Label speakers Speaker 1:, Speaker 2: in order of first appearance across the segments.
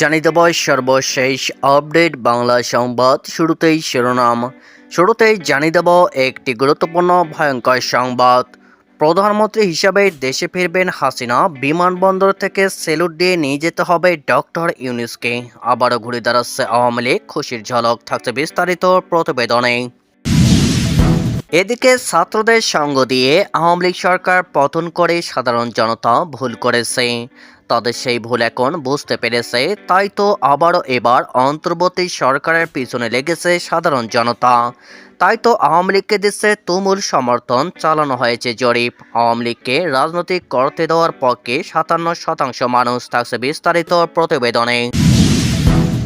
Speaker 1: জানিয়ে দেব সর্বশেষ আপডেট বাংলা সংবাদ শুরুতেই শিরোনাম। শুরুতেই জানিয়ে দেব একটি গুরুত্বপূর্ণ ভয়ঙ্কর সংবাদ। প্রধানমন্ত্রী হিসাবে দেশে ফিরবেন হাসিনা, বিমানবন্দর থেকে সেলুট দিয়ে নিয়ে যেতে হবে ডক্টর ইউনিসকে। আবারও ঘুরে দাঁড়াচ্ছে আওয়ামী লীগ, খুশির ঝলক থাকছে বিস্তারিত প্রতিবেদনে। এদিকে ছাত্রদের সঙ্গ দিয়ে আওয়ামী লীগ সরকার পতন করে সাধারণ জনতা ভুল করেছে। তাদের সেই ভুল এখন বুঝতে পেরেছে, তাই তো আবারও এবার অন্তর্বর্তী সরকারের পিছনে লেগেছে সাধারণ জনতা। তাই তো আওয়ামী লীগকে দিচ্ছে তুমুল সমর্থন, চালানো হয়েছে জরিপ। আওয়ামী লীগকে রাজনৈতিক করতে দেওয়ার পক্ষে সাতান্ন শতাংশ মানুষ থাকছে বিস্তারিত প্রতিবেদনে।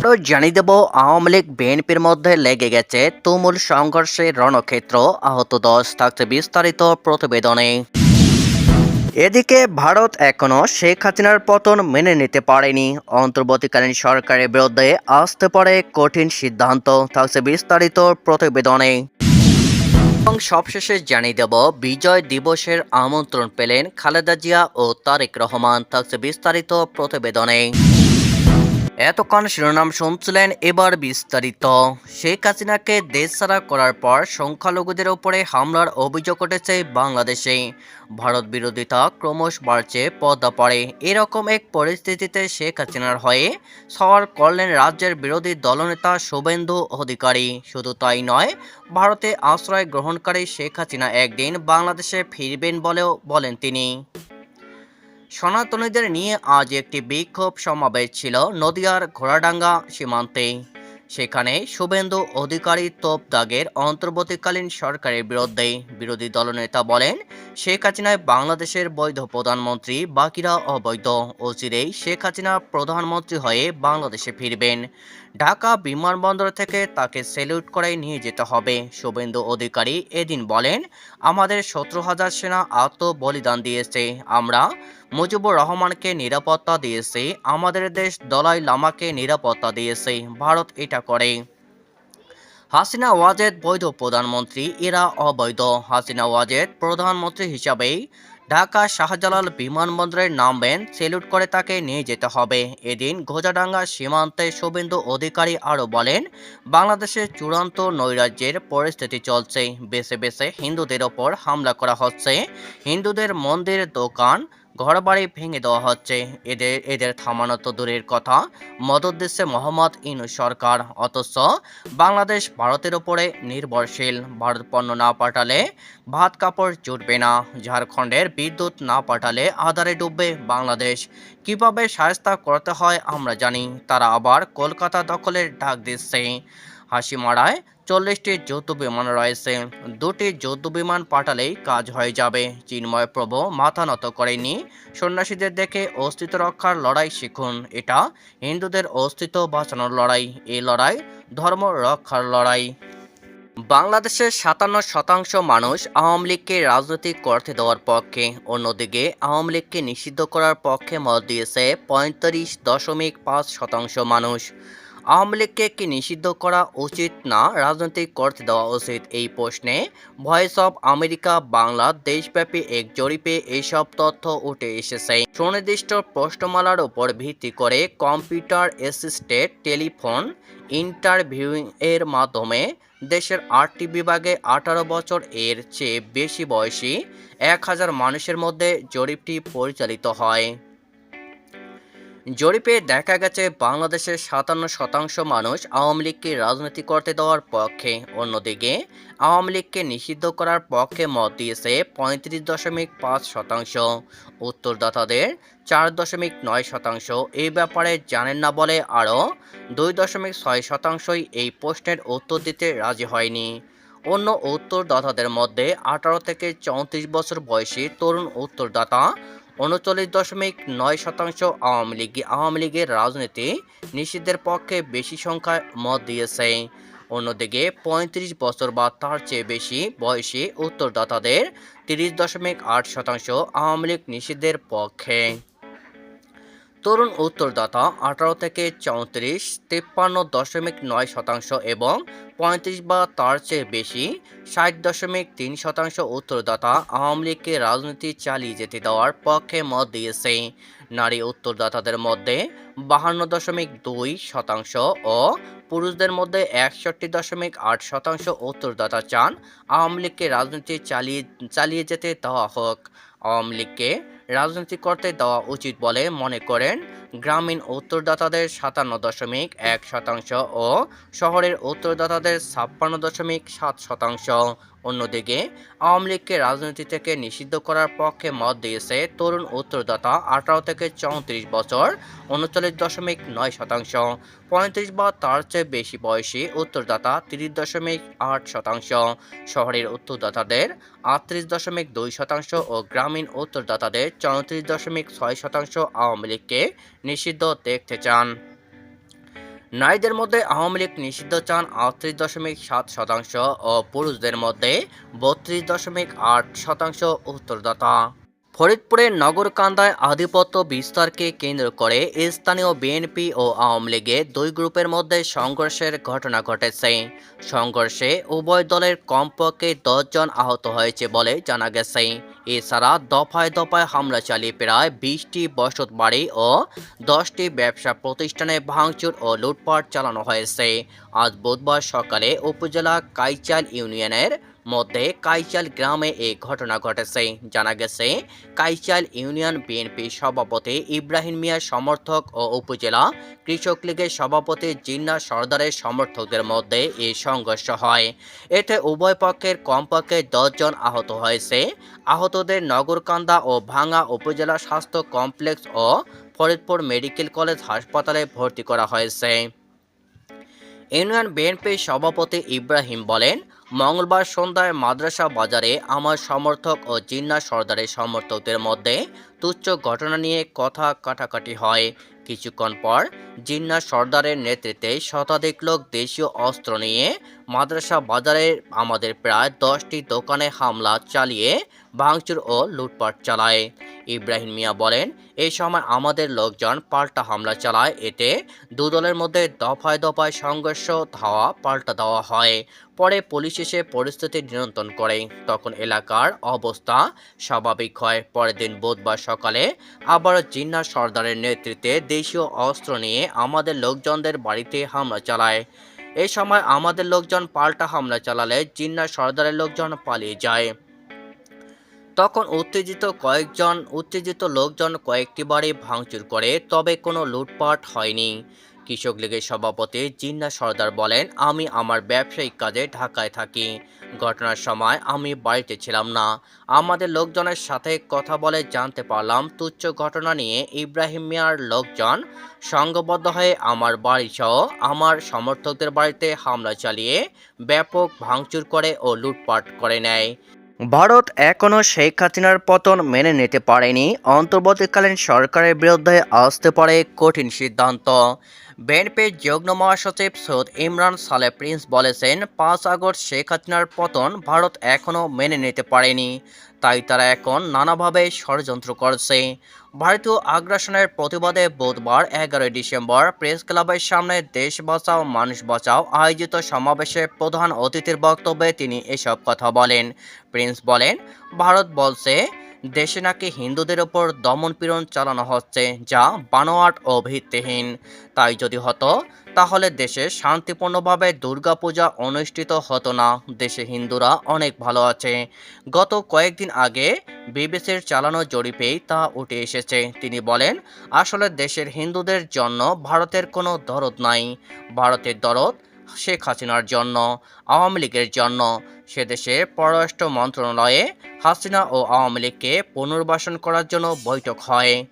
Speaker 1: আরও জানিয়ে দেব, আওয়ামী লীগ বিএনপির মধ্যে লেগে গেছে তুমুল সংঘর্ষের রণক্ষেত্র। আহত দশ থাকছে বিস্তারিত প্রতিবেদনে। এদিকে ভারত এখনও শেখ হাসিনার পতন মেনে নিতে পারেনি। অন্তর্বর্তীকালীন সরকারের বিরুদ্ধে আসতে পারে কঠিন সিদ্ধান্ত, থাকছে বিস্তারিত প্রতিবেদনে। এবং সবশেষে জানিয়ে দেব, বিজয় দিবসের আমন্ত্রণ পেলেন খালেদা জিয়া ও তারেক রহমান, থাকছে বিস্তারিত প্রতিবেদনে। এতক্ষণ শিরোনাম শুনছিলেন এবার বিস্তারিত। শেখ হাসিনাকে দেশ ছাড়া করার পর সংখ্যালঘুদের উপরে হামলার অভিযোগ উঠেছে বাংলাদেশে। ভারত বিরোধিতা ক্রমশ বাড়ছে পদ্মা পড়ে। এরকম এক পরিস্থিতিতে শেখ হাসিনার হয়ে সওয়ার করলেন রাজ্যের বিরোধী দলনেতা শুভেন্দু অধিকারী। শুধু তাই নয়, ভারতে আশ্রয় গ্রহণকারী শেখ হাসিনা একদিন বাংলাদেশে ফিরবেন বলেও বলেন তিনি। সনাতনীদের নিয়ে আজ একটি বিক্ষোভ সমাবেশ ছিল নদিয়ার ঘোড়াডাঙ্গা সীমান্তে। সেখানে শুভেন্দু অধিকারী তোপ দাগের অন্তর্বর্তীকালীন সরকারের বিরুদ্ধে বিরোধী দলনেতা বলেন, শেখ হাসিনায় বাংলাদেশের বৈধ প্রধানমন্ত্রী, বাকিরা অবৈধ। অচিরেই শেখ হাসিনা প্রধানমন্ত্রী হয়ে বাংলাদেশে ফিরবেন। ঢাকা বিমানবন্দর থেকে তাকে সেলিউট করাই নিয়ে যেতে হবে। শুভেন্দু অধিকারী এদিন বলেন, আমাদের সতেরো হাজার সেনা আত্মবলিদান দিয়েছে। আমরা মুজিবুর রহমানকে নিরাপত্তা দিয়েছে। আমাদের দেশ দলাই লামাকে নিরাপত্তা দিয়েছে। ভারত এটা করে। হাসিনা ওয়াজেদ বৈধ প্রধানমন্ত্রী, এরা অবৈধ। হাসিনা ওয়াজেদ প্রধানমন্ত্রী হিসাবেই ঢাকা শাহজালাল বিমানবন্দরে নামবেন সেলুট করে তাকে নিয়ে যেতে হবে। এদিন গোজাডাঙ্গা সীমান্তে শুভেন্দু অধিকারী আরও বলেন, বাংলাদেশের চূড়ান্ত নৈরাজ্যের পরিস্থিতি চলছে। বেছে বেছে হিন্দুদের ওপর হামলা করা হচ্ছে। হিন্দুদের মন্দির, দোকান ঘরবাড়ি ভেঙে দেওয়া হচ্ছে। এদের এদের থামানো তো দূরের কথা। মদত দিচ্ছে মোহাম্মদ ইনু সরকার। অথচ বাংলাদেশ ভারতের ওপরে নির্ভরশীল। ভারত পণ্য না পাঠালে ভাত কাপড় জুটবে না। ঝাড়খণ্ডের বিদ্যুৎ না পাঠালে আধারে ডুববে বাংলাদেশ। কীভাবে সায়স্তা করতে হয় আমরা জানি। তারা আবার কলকাতা দখলের ডাক দিচ্ছে। হাসিমারায় চল্লিশটি যৌথ বিমান রয়েছে। দুটি যৌথ বিমান পাঠালেই কাজ হয়ে যাবে। চিন্ময় প্রভু মাথা নত করেনি। সন্ন্যাসীদের দেখে অস্তিত্ব রক্ষার লড়াই শিখুন। এটা হিন্দুদের অস্তিত্ব বাঁচানোর লড়াই। এই লড়াই ধর্ম রক্ষার লড়াই। বাংলাদেশের সাতান্ন শতাংশ মানুষ আওয়ামী লীগকে রাজনৈতিক করতে দেওয়ার পক্ষে। অন্যদিকে আওয়ামী লীগকে নিষিদ্ধ করার পক্ষে মত দিয়েছে পঁয়তাল্লিশ দশমিক পাঁচ শতাংশ মানুষ। আওয়ামী লীগকে কি নিষিদ্ধ করা উচিত না? রাজনৈতিক করতে দেওয়া উচিত এই প্রশ্নে। ভয়েস অব আমেরিকা, বাংলা, দেশব্যাপী এক জরিপে এইসব তথ্য উঠে এসেছে। সুনির্দিষ্ট প্রশ্নমালার উপর ভিত্তি করে কম্পিউটার অ্যাসিস্টেড টেলিফোন ইন্টারভিউইং এর মাধ্যমে দেশের আটটি বিভাগে আঠারো বছর এর চেয়ে বেশি বয়সী এক হাজার মানুষের মধ্যে জরিপটি পরিচালিত হয়। জরিপে দেখা গেছে, বাংলাদেশের সাতান্ন শতাংশ মানুষ আওয়ামী লীগকে রাজনীতি করতে দেওয়ার পক্ষে। অন্যদিকে, আওয়ামী লীগকে নিষিদ্ধ করার পক্ষে মত দিয়েছে পঁয়ত্রিশ দশমিক পাঁচ শতাংশ। উত্তরদাতাদের চার দশমিক নয় শতাংশ। এই ব্যাপারে জানেন না বলে আরও দুই দশমিক ছয় শতাংশই এই প্রশ্নের উত্তর দিতে রাজি হয়নি। অন্য উত্তরদাতাদের মধ্যে আঠারো থেকে চৌত্রিশ বছর বয়সী তরুণ উত্তরদাতা উনচল্লিশ দশমিক নয় শতাংশ আওয়ামী লীগ আওয়ামী লীগের রাজনীতি নিষিদ্ধের পক্ষে বেশি সংখ্যায় মত দিয়েছে। অন্যদিকে পঁয়ত্রিশ বছর বা তার চেয়ে বেশি বয়সী উত্তরদাতাদের তিরিশ দশমিক আট শতাংশ আওয়ামী লীগ নিষিদ্ধের পক্ষে। তরুণ উত্তরদাতা আঠারো থেকে চৌত্রিশ, তিপ্পান্ন দশমিক নয় শতাংশ এবং পঁয়ত্রিশ বা তার চেয়ে বেশি, ষাট দশমিক তিন শতাংশ উত্তরদাতা আওয়ামী লীগকে রাজনীতি চালিয়ে যেতে দেওয়ার পক্ষে মত দিয়েছে। নারী উত্তরদাতাদের মধ্যে বাহান্ন দশমিক দুই শতাংশ ও পুরুষদের মধ্যে একষট্টি দশমিক আট শতাংশ উত্তরদাতা চান আওয়ামী লীগকে রাজনীতি চালিয়ে চালিয়ে যেতে দেওয়া হোক। আওয়ামী লীগকে রাজনীতি করতে দেওয়া উচিত বলে মনে করেন গ্রামীণ উত্তরদাতাদের সাতান্ন দশমিক এক শতাংশ ও শহরের উত্তরদাতাদের ছাপ্পান্ন দশমিক সাত শতাংশ। অন্যদিকে, আওয়ামী লীগকে রাজনীতি থেকে নিষিদ্ধ করার পক্ষে মত দিয়েছে তরুণ উত্তরদাতা আঠারো থেকে চৌত্রিশ বছর, উনচল্লিশ দশমিক নয় শতাংশ। পঁয়ত্রিশ বা তার চেয়ে বেশি বয়সী উত্তরদাতা তিরিশ দশমিক আট শতাংশ। শহরের উত্তরদাতাদের আটত্রিশ দশমিক দুই শতাংশ ও গ্রামীণ উত্তরদাতাদের চৌত্রিশ দশমিক ছয় শতাংশ আওয়ামী লীগকে নিষিদ্ধ দেখতে চান। নারীদের মধ্যে আওয়ামী লীগ নিষিদ্ধ চান আটত্রিশ দশমিক সাত শতাংশ ও পুরুষদের মধ্যে বত্রিশ দশমিক আট শতাংশ উত্তরদাতা। ফরিদপুরের নগরকান্দায় আধিপত্য বিস্তারকে কেন্দ্র করে স্থানীয় বিএনপি ও আওয়ামী লীগের দুই গ্রুপের মধ্যে সংঘর্ষের ঘটনা ঘটেছে। সংঘর্ষে উভয় দলের কমপক্ষে দশজন আহত হয়েছে বলে জানা গেছে। এছাড়া দফায় দফায় হামলা চালিয়ে প্রায় বিশটি বসত বাড়ি ও দশটি ব্যবসা প্রতিষ্ঠানে ভাঙচুর ও লুটপাট চালানো হয়েছে। আজ বুধবার সকালে উপজেলা কাইচাল ইউনিয়নের মধ্যে কাইচাল গ্রামে এই ঘটনা ঘটেছে। জানা গেছে, কাইচাল ইউনিয়ন বিএনপি সভাপতি ইব্রাহিম মিয়ার সমর্থক ও উপজেলা কৃষক লীগের সভাপতি জিন্না সর্দারের সমর্থকদের মধ্যে এই সংঘর্ষ হয়। এতে উভয় পক্ষের কমপক্ষে দশজন আহত হয়েছে। আহতদের নগরকান্দা ও ভাঙ্গা উপজেলা স্বাস্থ্য কমপ্লেক্স ও ফরিদপুর মেডিকেল কলেজ হাসপাতালে ভর্তি করা হয়েছে। ইউনিয়ন বিএনপির সভাপতি ইব্রাহিম বলেন মঙ্গলবার সন্ধ্যায় মাদ্রাসা বাজারে আমার সমর্থক ও জিন্না সর্দারের সমর্থকদের মধ্যে তুচ্ছ ঘটনা নিয়ে কথা কাটাকাটি হয়। কিছুক্ষণ পর জিন্না সর্দারের নেতৃত্বে শতাধিক লোক দেশীয় অস্ত্র নিয়ে মাদ্রাসা বাজারে আমাদের প্রায় দশটি দোকানে হামলা চালিয়ে ভাঙচুর ও লুটপাট চালায়। ইব্রাহিম মিয়া বলেন এই সময় আমাদের লোকজন পাল্টা হামলা চালায়, এতে দুদলের মধ্যে দফায় দফায় সংঘর্ষ ধাওয়া পাল্টা দেওয়া হয়। পরে পুলিশ এসে পরিস্থিতি নিয়ন্ত্রণ করে। তখন এলাকার অবস্থা স্বাভাবিক হয়। পরের দিন বুধবার সকালে আবার জিন্না সর্দারের নেতৃত্বে দেশীয় অস্ত্র নিয়ে আমাদের লোকজনদের বাড়িতে হামলা চালায়। এই সময় আমাদের লোকজন পাল্টা হামলা চালালে জিন্না সর্দারের লোকজন পালিয়ে যায়। তখন উত্তেজিত কয়েকজন, উত্তেজিত লোকজন কয়েকটি বাড়ি ভাঙচুর করে, তবে কোনো লুটপাট হয়নি। কৃষক লীগের সভাপতি জিন্না সর্দার বলেন, আমি আমার ব্যবসায়িক কাজে ঢাকায় থাকি। ঘটনার সময় আমি বাড়িতে ছিলাম না। আমাদের লোকজনের সাথে কথা বলে জানতে পারলাম, তুচ্ছ ঘটনা নিয়ে ইব্রাহিম মিয়ার লোকজন সংঘবদ্ধ হয়ে আমার বাড়ি সহ আমার সমর্থকদের বাড়িতে হামলা চালিয়ে ব্যাপক ভাঙচুর করে ও লুটপাট করে নেয়। ভারত এখনও শেখ হাসিনার পতন মেনে নিতে পারেনি। অন্তর্বর্তীকালীন সরকারের বিরুদ্ধে আসতে পারে কঠিন সিদ্ধান্ত। বিএনপির যুগ্ম মহাসচিব সৈয়দ ইমরান সালে প্রিন্স বলেছেন, পাঁচ আগস্ট শেখ হাসিনার পতন ভারত এখনও মেনে নিতে পারেনি। তাই তারা এখন নানাভাবে ষড়যন্ত্র করছে। ভারতীয় আগ্রাসনের প্রতিবাদে বুধবার এগারোই ডিসেম্বর প্রেস ক্লাবের সামনে দেশ বাঁচাও, মানুষ বাঁচাও আয়োজিত সমাবেশে প্রধান অতিথির বক্তব্যে তিনি এসব কথা বলেন। প্রিন্স বলেন, ভারত বলছে দেশে নাকি হিন্দুদের ওপর দমনপীড়ন চালানো হচ্ছে যা বানোয়াট ও ভিত্তিহীন তাই যদি হতো, তাহলে দেশে শান্তিপূর্ণভাবে দুর্গাপূজা অনুষ্ঠিত হতো না। দেশে হিন্দুরা অনেক ভালো আছে। গত কয়েকদিন আগে বিবিসির চালানো জরিপেই তা উঠে এসেছে। তিনি বলেন, আসলে দেশের হিন্দুদের জন্য ভারতের কোনো দরদ নাই। ভারতের দরদ শেখ হাসিনার জন্য, আওয়ামী লীগের জন্য সে দেশে পররাষ্ট্র মন্ত্রণালয়ে হাসিনা ও আওয়ামী লীগকে পুনর্বাসন করার জন্য বৈঠক হয়।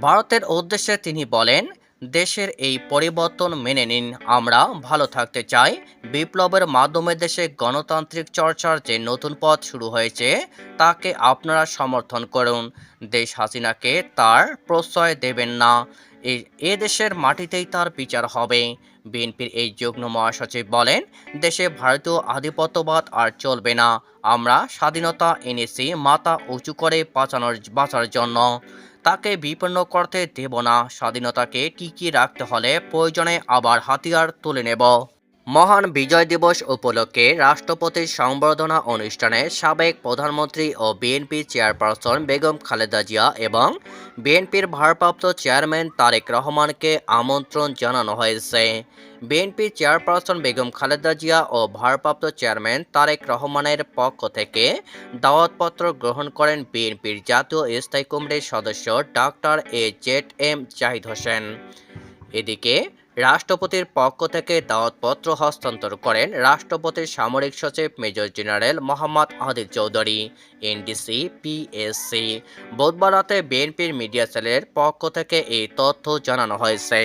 Speaker 1: ভারতের উদ্দেশ্যে তিনি বলেন, দেশের এই পরিবর্তন মেনে নিন। আমরা ভালো থাকতে চাই। বিপ্লবের মাধ্যমে দেশে গণতান্ত্রিক চর্চার যে নতুন পথ শুরু হয়েছে, তাকে আপনারা সমর্থন করুন। দেশ হাসিনাকে তার প্রশ্রয় দেবেন না। এ- দেশের মাটিতেই তার বিচার হবে। বিএনপির এই যুগ্ম মহাসচিব বলেন, দেশে ভারতীয় আধিপত্যবাদ আর চলবে না। আমরা স্বাধীনতা এনেছি, মাথা উঁচু করে বাঁচানোর, বাঁচার জন্য। তাকে বিপন্ন করতে দেব না। স্বাধীনতাকে টিকিয়ে রাখতে হলে প্রয়োজনে আবার হাতিয়ার তুলে নেব। মহান বিজয় দিবস উপলক্ষে রাষ্ট্রপতির সংবর্ধনা অনুষ্ঠানে সাবেক প্রধানমন্ত্রী ও বিএনপি চেয়ারপারসন বেগম খালেদা জিয়া এবং বিএনপির ভারপ্রাপ্ত চেয়ারম্যান তারেক রহমানকে আমন্ত্রণ জানানো হয়েছে। বিএনপি চেয়ারপারসন বেগম খালেদা জিয়া ও ভারপ্রাপ্ত চেয়ারম্যান তারেক রহমানের পক্ষ থেকে দাওয়াতপত্র গ্রহণ করেন বিএনপির জাতীয় স্থায়ী কমিটির সদস্য doctor A Z M Zahid Hossain. এদিকে রাষ্ট্রপতির পক্ষ থেকে দাওয়াতপত্র হস্তান্তর করেন রাষ্ট্রপতির সামরিক সচিব major general Mohammad Ahdik Chowdhury, NDC, PSC. বুধবার রাতে বিএনপির মিডিয়া সেলের পক্ষ থেকে এই তথ্য জানানো হয়েছে।